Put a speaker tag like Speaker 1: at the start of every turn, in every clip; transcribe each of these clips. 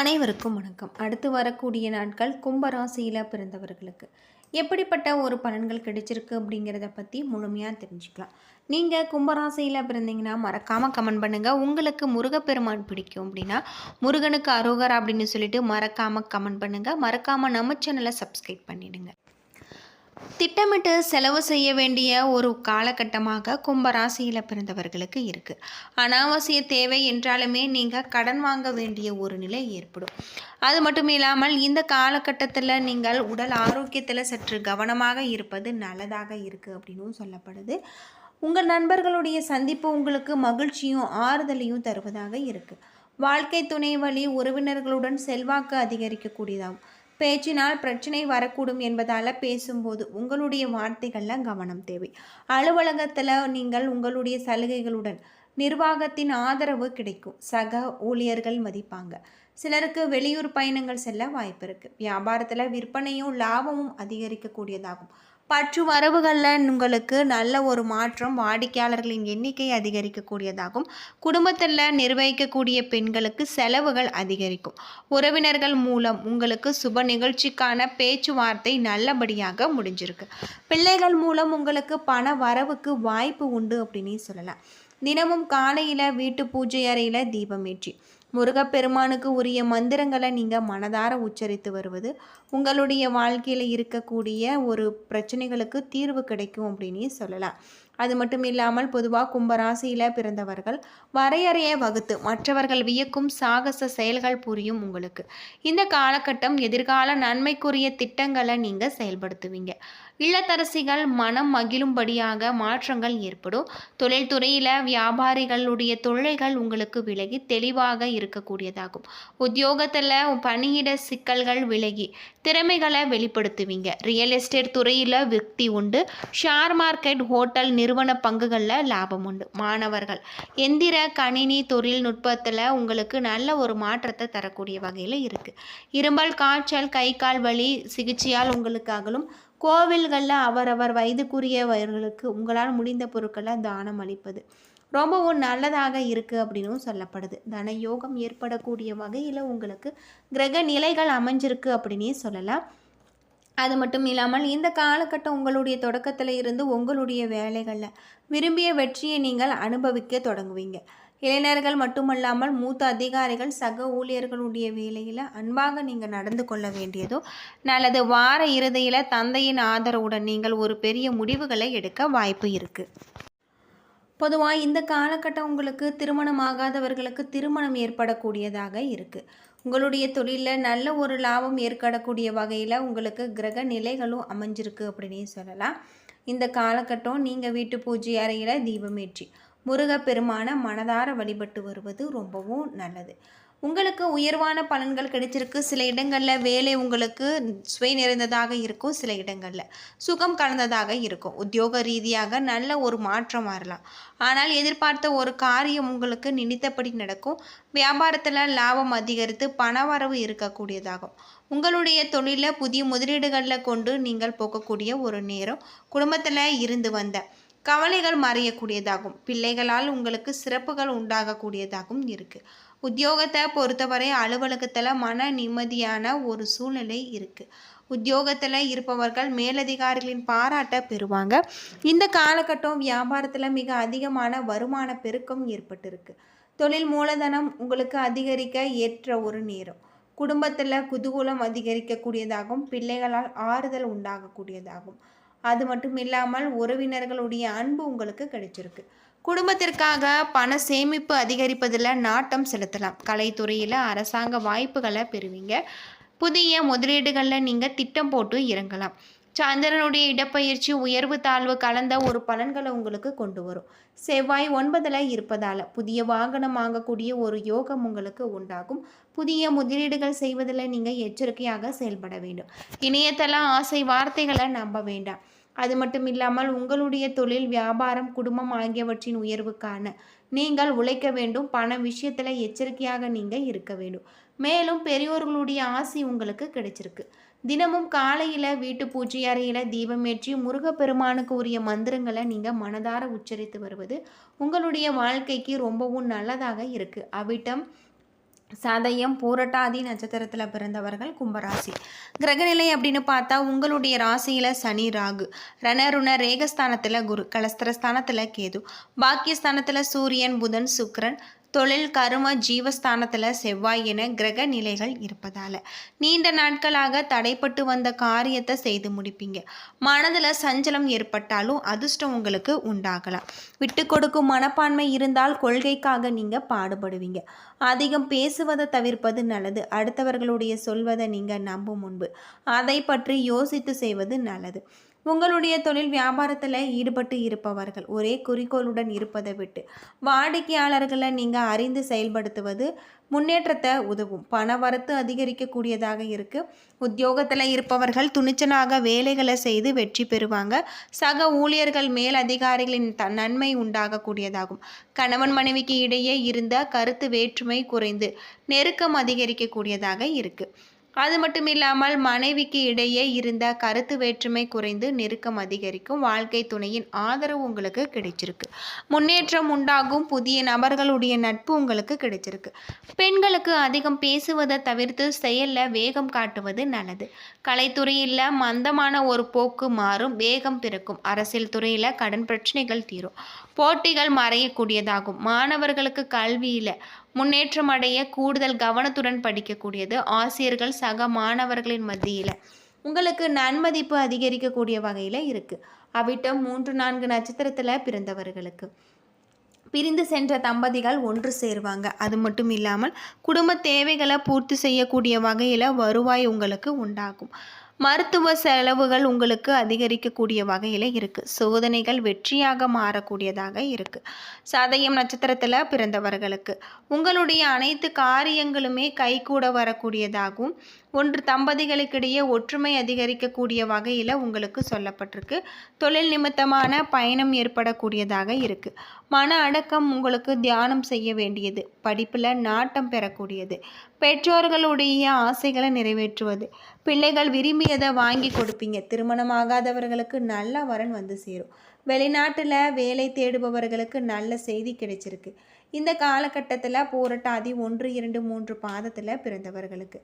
Speaker 1: அனைவருக்கும் வணக்கம் அடுத்து வரக்கூடிய நாட்கள் கும்பராசியில் பிறந்தவர்களுக்கு எப்படிப்பட்ட ஒரு பலன்கள் கிடைச்சிருக்கு அப்படிங்கிறத பற்றி முழுமையாக தெரிஞ்சுக்கலாம் நீங்கள் கும்பராசியில் பிறந்தீங்கன்னா மறக்காமல் கமெண்ட் பண்ணுங்கள் உங்களுக்கு முருகப்பெருமான் பிடிக்கும் அப்படின்னா முருகனுக்கு அரோகர் அப்படின்னு சொல்லிட்டு மறக்காமல் கமெண்ட் பண்ணுங்கள் மறக்காமல் நம்ம சேனலை சப்ஸ்கிரைப் பண்ணிவிடுங்க திட்டமிட்டு செலவு செய்ய வேண்டிய ஒரு காலகட்டமாக கும்பராசியில் பிறந்தவர்களுக்கு இருக்குது அனாவசிய தேவை என்றாலுமே நீங்கள் கடன் வாங்க வேண்டிய ஒரு நிலை ஏற்படும் அது மட்டும் இல்லாமல் இந்த காலகட்டத்தில் நீங்கள் உடல் ஆரோக்கியத்தில் சற்று கவனமாக இருப்பது நல்லதாக இருக்குது அப்படின்னு சொல்லப்படுது உங்கள் நண்பர்களுடைய சந்திப்பு உங்களுக்கு மகிழ்ச்சியும் ஆறுதலையும் தருவதாக இருக்குது வாழ்க்கை துணை வழி உறவினர்களுடன் செல்வாக்கு அதிகரிக்கக்கூடியதாகும் பேச்சினால் பிரச்சனை வரக்கூடும் என்பதால் பேசும்போது உங்களுடைய வார்த்தைகளில் கவனம் தேவை அலுவலகத்தில் நீங்கள் உங்களுடைய சலுகைகளுடன் நிர்வாகத்தின் ஆதரவு கிடைக்கும் சக ஊழியர்கள் மதிப்பாங்க சிலருக்கு வெளியூர் பயணங்கள் செல்ல வாய்ப்பு இருக்குது வியாபாரத்தில் விற்பனையும் லாபமும் அதிகரிக்கக்கூடியதாகும் பற்று வரவுகளில் உங்களுக்கு நல்ல ஒரு மாற்றம் வாடிக்கையாளர்களின் எண்ணிக்கை அதிகரிக்கக்கூடியதாகும் குடும்பத்தில் நிர்வகிக்கக்கூடிய பெண்களுக்கு செலவுகள் அதிகரிக்கும் உறவினர்கள் மூலம் உங்களுக்கு சுப நிகழ்ச்சிக்கான பேச்சுவார்த்தை நல்லபடியாக முடிஞ்சிருக்கு பிள்ளைகள் மூலம் உங்களுக்கு பண வரவுக்கு வாய்ப்பு உண்டு அப்படின்னு சொல்லலாம் தினமும் காலையில் வீட்டு பூஜை அறையில் தீபமேற்றி முருகப்பெருமானுக்கு உரிய மந்திரங்களை நீங்கள் மனதார உச்சரித்து வருவது உங்களுடைய வாழ்க்கையில் இருக்கக்கூடிய ஒரு பிரச்சனைகளுக்கு தீர்வு கிடைக்கும் அப்படின்னு சொல்லலாம் அது மட்டும் இல்லாமல் பொதுவாக கும்பராசியில் பிறந்தவர்கள் வரையறையை வகுத்து மற்றவர்கள் வியக்கும் சாகச செயல்கள் புரியும் உங்களுக்கு இந்த காலகட்டம் எதிர்கால நன்மைக்குரிய திட்டங்களை நீங்கள் செயல்படுத்துவீங்க இல்லத்தரசிகள் மனம் மகிழும்படியாக மாற்றங்கள் ஏற்படும் தொழில்துறையில் வியாபாரிகளுடைய தொல்லைகள் உங்களுக்கு விலகி தெளிவாக இருக்கக்கூடியதாகும் உத்தியோகத்தில் பணியிட சிக்கல்கள் விலகி திறமைகளை வெளிப்படுத்துவீங்க ரியல் எஸ்டேட் துறையில் விற்பி உண்டு ஷேர் மார்க்கெட் ஹோட்டல் நிறுவன பங்குகளில் லாபம் உண்டு மாணவர்கள் எந்திர கணினி தொழில்நுட்பத்தில் உங்களுக்கு நல்ல ஒரு மாற்றத்தை தரக்கூடிய வகையில் இருக்குது இரும்பல் காய்ச்சல் கை கால் வலி சிகிச்சையால் உங்களுக்காகலும் கோவில்களில் அவரவர் வயதுக்குரியவர்களுக்கு உங்களால் முடிந்த பொருட்களை தானம் அளிப்பது ரொம்பவும் நல்லதாக இருக்குது அப்படின்னும் சொல்லப்படுது தன யோகம் ஏற்படக்கூடிய வகையில் உங்களுக்கு கிரக நிலைகள் அமைஞ்சிருக்கு அப்படின்னே சொல்லலாம் அது மட்டும் இல்லாமல் இந்த காலகட்டம் உங்களுடைய தொடக்கத்தில் இருந்து உங்களுடைய வேலைகளில் விரும்பிய வெற்றியை நீங்கள் அனுபவிக்க தொடங்குவீங்க இளைஞர்கள் மட்டுமல்லாமல் மூத்த அதிகாரிகள் சக ஊழியர்களுடைய வேலையில் அன்பாக நீங்கள் நடந்து கொள்ள வேண்டியதோ நல்லது வார இறுதியில் தந்தையின் ஆதரவுடன் நீங்கள் ஒரு பெரிய முடிவுகளை எடுக்க வாய்ப்பு இருக்குது பொதுவாக இந்த காலகட்டம் உங்களுக்கு திருமணம் ஆகாதவர்களுக்கு திருமணம் ஏற்படக்கூடியதாக இருக்குது உங்களுடைய தொழிலில் நல்ல ஒரு லாபம் ஏற்படக்கூடிய வகையில் உங்களுக்கு கிரக நிலைகளும் அமைஞ்சிருக்கு அப்படின்னு சொல்லலாம் இந்த காலகட்டம் நீங்கள் வீட்டு பூஜை அறையில் தீபமேற்றி முருகப்பெருமானை மனதார வழிபட்டு வருவது ரொம்பவும் நல்லது உங்களுக்கு உயர்வான பலன்கள் கிடைச்சிருக்கு சில இடங்களில் வேலை உங்களுக்கு சுவை நிறைந்ததாக இருக்கும் சில இடங்களில் சுகம் கலந்ததாக இருக்கும் உத்தியோக ரீதியாக நல்ல ஒரு மாற்றம் வரலாம் ஆனால் எதிர்பார்த்த ஒரு காரியம் உங்களுக்கு நினைத்தபடி நடக்கும் வியாபாரத்தில் லாபம் அதிகரித்து பண வரவு இருக்கக்கூடியதாகும் உங்களுடைய தொழிலில் புதிய முதலீடுகளில் கொண்டு நீங்கள் போகக்கூடிய ஒரு நேரம் குடும்பத்தில் இருந்து வந்த கவலைகள் மறையக்கூடியதாகும் பிள்ளைகளால் உங்களுக்கு சிறப்புகள் உண்டாகக்கூடியதாகவும் இருக்குது உத்தியோகத்தை பொறுத்தவரை அலுவலகத்தில் மன நிம்மதியான ஒரு சூழ்நிலை இருக்குது உத்தியோகத்தில் இருப்பவர்கள் மேலதிகாரிகளின் பாராட்டை பெறுவாங்க இந்த காலகட்டம் வியாபாரத்தில் மிக அதிகமான வருமான பெருக்கம் ஏற்பட்டிருக்கு தொழில் மூலதனம் உங்களுக்கு அதிகரிக்க ஏற்ற ஒரு நேரம் குடும்பத்தில் குதூகூலம் அதிகரிக்கக்கூடியதாகவும் பிள்ளைகளால் ஆறுதல் உண்டாகக்கூடியதாகும் அது மட்டும் இல்லாமல் உறவினர்களுடைய அன்பு உங்களுக்கு கிடைச்சிருக்கு குடும்பத்திற்காக பண சேமிப்பு அதிகரிப்பதில் நாட்டம் செலுத்தலாம் கலைத்துறையில் அரசாங்க வாய்ப்புகளை பெறுவீங்க புதிய முதலீடுகளில் நீங்கள் திட்டம் போட்டு இறங்கலாம் சந்திரனுடைய இடப்பயிற்சி உயர்வு தாழ்வு கலந்த ஒரு பலன்களை உங்களுக்கு கொண்டு வரும் செவ்வாய் ஒன்பதில் இருப்பதால் புதிய வாகனம் வாங்கக்கூடிய ஒரு யோகம் உங்களுக்கு உண்டாகும் புதிய முதலீடுகள் செய்வதில் நீங்கள் எச்சரிக்கையாக செயல்பட வேண்டும் இணையத்தெல்லாம் ஆசை வார்த்தைகளை நம்ப வேண்டாம் அது மட்டும் இல்லாமல் உங்களுடைய தொழில் வியாபாரம் குடும்பம் ஆகியவற்றின் உயர்வுக்கான நீங்கள் உழைக்க வேண்டும் பண விஷயத்தில் எச்சரிக்கையாக நீங்கள் இருக்க வேண்டும் மேலும் பெரியோர்களுடைய ஆசி உங்களுக்கு கிடைச்சிருக்கு தினமும் காலையில் வீட்டு பூஜை அறையில் தீபமேற்றி முருகப்பெருமானுக்கு உரிய மந்திரங்களை நீங்கள் மனதார உச்சரித்து வருவது உங்களுடைய வாழ்க்கைக்கு ரொம்பவும் நல்லதாக இருக்குது அவிட்டம் சதயம் பூரட்டாதி நட்சத்திரத்தில் பிறந்தவர்கள் கும்பராசி கிரகநிலை அப்படின்னு பார்த்தா உங்களுடைய ராசியில் சனி ராகு ரணருண ரேகஸ்தானத்தில் குரு கலஸ்திரஸ்தானத்தில் கேது பாக்கியஸ்தானத்தில் சூரியன் புதன் சுக்ரன் தொழில் கரும ஜீவஸ்தானத்தில் செவ்வாய் என கிரக நிலைகள் இருப்பதால் நீண்ட நாட்களாக தடைப்பட்டு வந்த காரியத்தை செய்து முடிப்பீங்க மனதில் சஞ்சலம் ஏற்பட்டாலும் அதிர்ஷ்டம் உங்களுக்கு உண்டாகலாம் விட்டு கொடுக்கும் மனப்பான்மை இருந்தால் கொள்கைக்காக நீங்கள் பாடுபடுவீங்க அதிகம் பேசுவதை தவிர்ப்பது நல்லது அடுத்தவர்களுடைய சொல்வதை நீங்கள் நம்பும் முன்பு அதை பற்றி யோசித்து செய்வது நல்லது உங்களுடைய தொழில் வியாபாரத்தில் ஈடுபட்டு இருப்பவர்கள் ஒரே குறிக்கோளுடன் இருப்பதை விட்டு வாடிக்கையாளர்களை நீங்கள் அறிந்து செயல்படுத்துவது முன்னேற்றத்தை உதவும் பண வரத்து அதிகரிக்கக்கூடியதாக இருக்குது உத்தியோகத்தில் இருப்பவர்கள் துணிச்சலாக வேலைகளை செய்து வெற்றி பெறுவாங்க சக ஊழியர்கள் மேல் அதிகாரிகளின் த நன்மை உண்டாகக்கூடியதாகும் கணவன் மனைவிக்கு இடையே இருந்த கருத்து வேற்றுமை குறைந்து நெருக்கம் அதிகரிக்கக்கூடியதாக இருக்குது அது மட்டும் இல்லாமல் மனைவிக்கு இடையே இருந்த கருத்து வேற்றுமை குறைந்து நெருக்கம் அதிகரிக்கும் வாழ்க்கை துணையின் ஆதரவு உங்களுக்கு கிடைச்சிருக்கு முன்னேற்றம் உண்டாகும் புதிய நபர்களுடைய நட்பு உங்களுக்கு கிடைச்சிருக்கு பெண்களுக்கு அதிகம் பேசுவதை தவிர்த்து செயலில் வேகம் காட்டுவது நல்லது கலைத்துறையில் மந்தமான ஒரு போக்கு மாறும் வேகம் பிறக்கும் அரசியல் துறையில் கடன் பிரச்சனைகள் தீரும் போட்டிகள் மறையக்கூடியதாகும் மாணவர்களுக்கு கல்வியில் முன்னேற்றம் அடைய கூடுதல் கவனத்துடன் படிக்கக்கூடியது ஆசிரியர்கள் சக மாணவர்களின் மத்தியில் உங்களுக்கு நன்மதிப்பு அதிகரிக்கக்கூடிய வகையில் இருக்குது அவிட்டம் மூன்று நான்கு நட்சத்திரத்தில் பிறந்தவர்களுக்கு பிரிந்து சென்ற தம்பதிகள் ஒன்று சேருவாங்க அது மட்டும் இல்லாமல் குடும்ப தேவைகளை பூர்த்தி செய்யக்கூடிய வகையில் வருவாய் உங்களுக்கு உண்டாகும் மருத்துவ செலவுகள் உங்களுக்கு அதிகரிக்கக்கூடிய வகையில் இருக்குது சோதனைகள் வெற்றியாக மாறக்கூடியதாக இருக்குது சதயம் நட்சத்திரத்தில் பிறந்தவர்களுக்கு உங்களுடைய அனைத்து காரியங்களுமே கைகூட வரக்கூடியதாகவும் ஒன்று தம்பதிகளுக்கிடையே ஒற்றுமை அதிகரிக்கக்கூடிய வகையில் உங்களுக்கு சொல்லப்பட்டிருக்கு தொழில் நிமித்தமான பயணம் ஏற்படக்கூடியதாக இருக்குது மன அடக்கம் உங்களுக்கு தியானம் செய்ய வேண்டியது படிப்பில் நாட்டம் பெறக்கூடியது பெற்றோர்களுடைய ஆசைகளை நிறைவேற்றுவது பிள்ளைகள் விரும்பியதை வாங்கி கொடுப்பீங்க திருமணமாகாதவர்களுக்கு நல்ல வரன் வந்து சேரும் வெளிநாட்டில் வேலை தேடுபவர்களுக்கு நல்ல செய்தி கிடைச்சிருக்கு இந்த காலகட்டத்தில் போராட்டாதி ஒன்று இரண்டு மூன்று பாதத்தில் பிறந்தவர்களுக்கு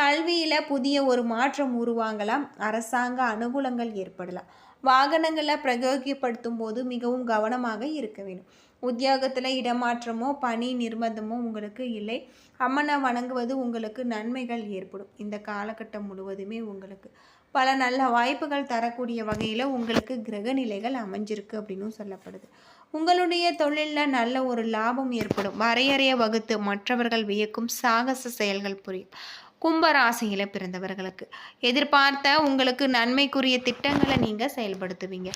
Speaker 1: கல்வியில் புதிய ஒரு மாற்றம் உருவாங்கலாம் அரசாங்க அனுகூலங்கள் ஏற்படலாம் வாகனங்களை பிரயோகிப்படுத்தும் போது மிகவும் கவனமாக இருக்க வேண்டும் உத்தியோகத்தில் இடமாற்றமோ பணி நிர்பந்தமோ உங்களுக்கு இல்லை அம்மனை வணங்குவது உங்களுக்கு நன்மைகள் ஏற்படும் இந்த காலகட்டம் முழுவதுமே உங்களுக்கு பல நல்ல வாய்ப்புகள் தரக்கூடிய வகையில் உங்களுக்கு கிரக நிலைகள் அமைஞ்சிருக்கு அப்படின்னும் சொல்லப்படுது உங்களுடைய தொழிலில் நல்ல ஒரு லாபம் ஏற்படும் வரையறைய வகுத்து மற்றவர்கள் வியக்கும் சாகச செயல்கள் புரியும் கும்பராசியில் பிறந்தவர்களுக்கு எதிர்பார்த்த உங்களுக்கு நன்மைக்குரிய திட்டங்களை நீங்கள் செயல்படுத்துவீங்க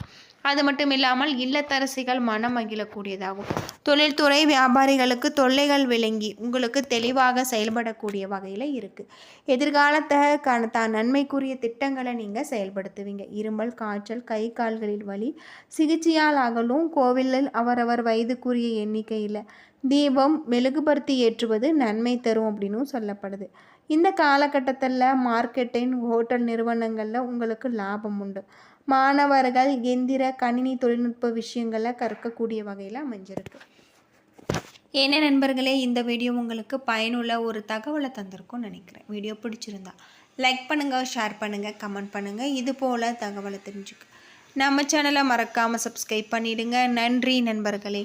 Speaker 1: அது மட்டும் இல்லாமல் இல்லத்தரசிகள் மனம் மகிழக்கூடியதாகும் தொழில்துறை வியாபாரிகளுக்கு தொல்லைகள் விளங்கி உங்களுக்கு தெளிவாக செயல்படக்கூடிய வகையில் இருக்குது எதிர்காலத்தை தான் நன்மைக்குரிய திட்டங்களை நீங்கள் செயல்படுத்துவீங்க இருமல் காய்ச்சல் கை கால்களில் வலி சிகிச்சையால் அகலும் கோவிலில் அவரவர் வயதுக்குரிய எண்ணிக்கையில் தீபம் மெழுகுபர்த்தி ஏற்றுவது நன்மை தரும் அப்படின்னும் சொல்லப்படுது இந்த காலகட்டத்தில் மார்க்கெட்டிங் ஹோட்டல் நிறுவனங்களில் உங்களுக்கு லாபம் உண்டு மாணவர்கள் எந்திர கணினி தொழில்நுட்ப விஷயங்களை கற்கக்கூடிய வகையில் அமைஞ்சிருக்கு
Speaker 2: என்ன நண்பர்களே இந்த வீடியோ உங்களுக்கு பயனுள்ள ஒரு தகவலை தந்திருக்கும்னு நினைக்கிறேன் வீடியோ பிடிச்சிருந்தா லைக் பண்ணுங்கள் ஷேர் பண்ணுங்கள் கமெண்ட் பண்ணுங்கள் இது போல் தகவலை தெரிஞ்சுக்க நம்ம சேனலை மறக்காமல் சப்ஸ்கிரைப் பண்ணிவிடுங்க நன்றி நண்பர்களே